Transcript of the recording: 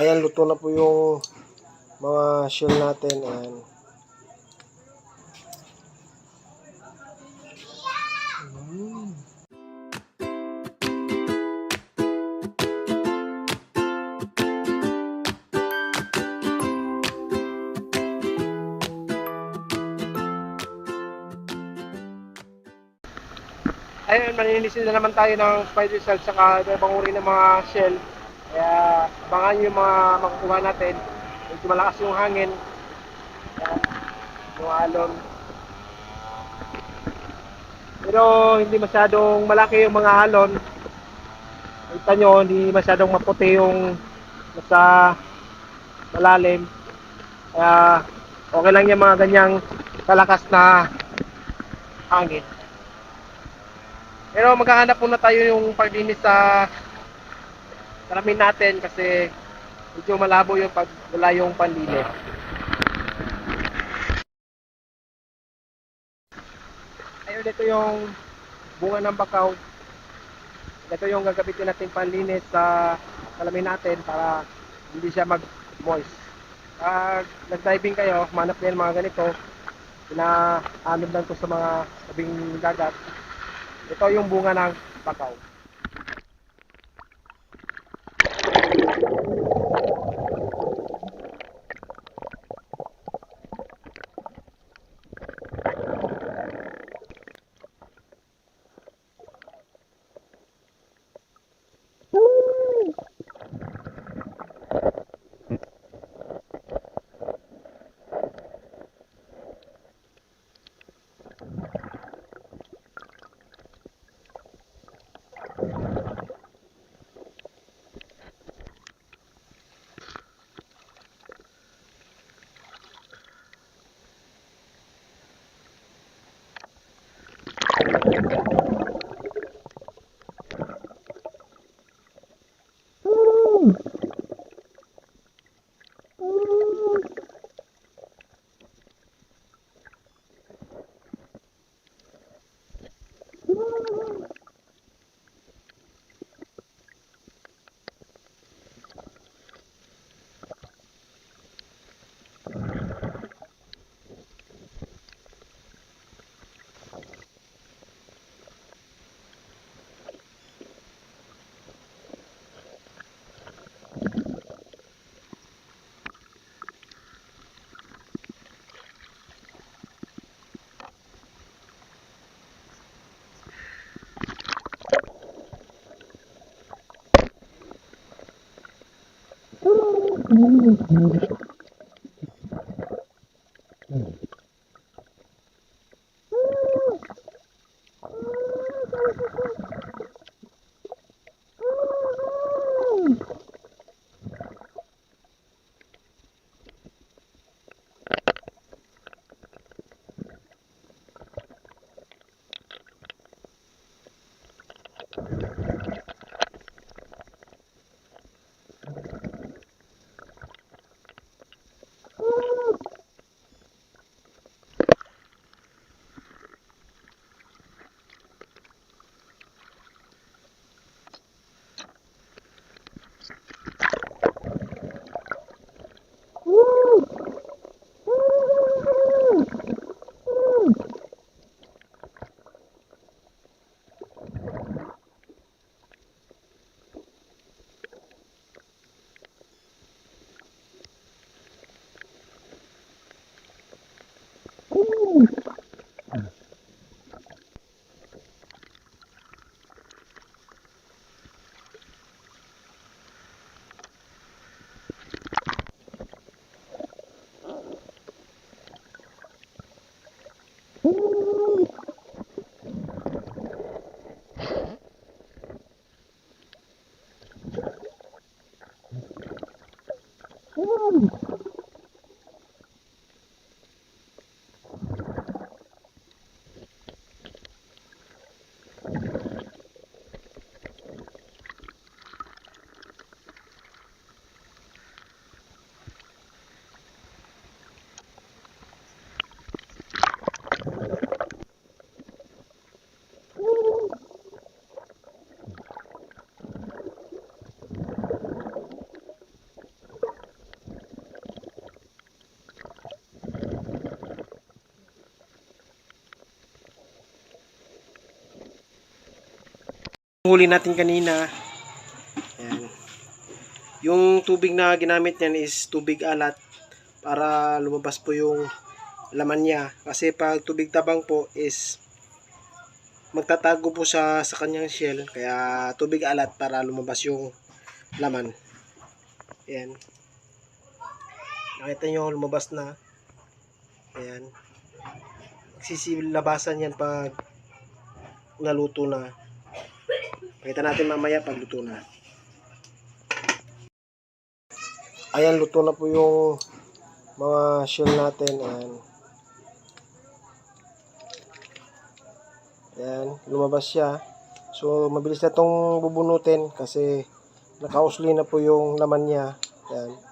Ayan, luto na po yung mga shell natin. Ayan. Mm. Ayun, maninisin na naman tayo ng spider shell saka ibang uri ng mga shell. Kaya abangan yung mga makukuha natin. Medyo malakas yung hangin. Ayan, yung alon. Pero hindi masyadong malaki yung mga alon. Kita nyo, hindi masyadong maputi yung nasa malalim. Kaya okay lang yung mga ganyang kalakas na hangin. Pero maghahanap muna tayo yung paglinis sa salamin natin kasi medyo malabo yung pag wala yung panlinis. Ayun, ito yung bunga ng bakaw. Ito yung gagamitin natin panlinis sa salamin natin para hindi siya mag-moist. Pag nag-diving kayo, manap din mga ganito, pinaanod lang to sa mga tabing dagat. Ito yung bunga ng bakaw. あ!なでしょう Oh. Huli natin kanina. Ayan. Yung tubig na ginamit niyan is tubig alat para lumabas po yung laman niya. Kasi pag tubig tabang po is magtatago po sa sa kanyang shell. Kaya tubig alat para lumabas yung laman. Ayan. Nakita nyo lumabas na. Ayan. Magsisilabasan yan pag naluto na. Pakita natin mamaya pag luto na. Ayan, luto na po yung mga shell natin. Ayan. Ayan, lumabas siya. So, mabilis na itong bubunutin kasi nakausli na po yung laman niya. Ayan.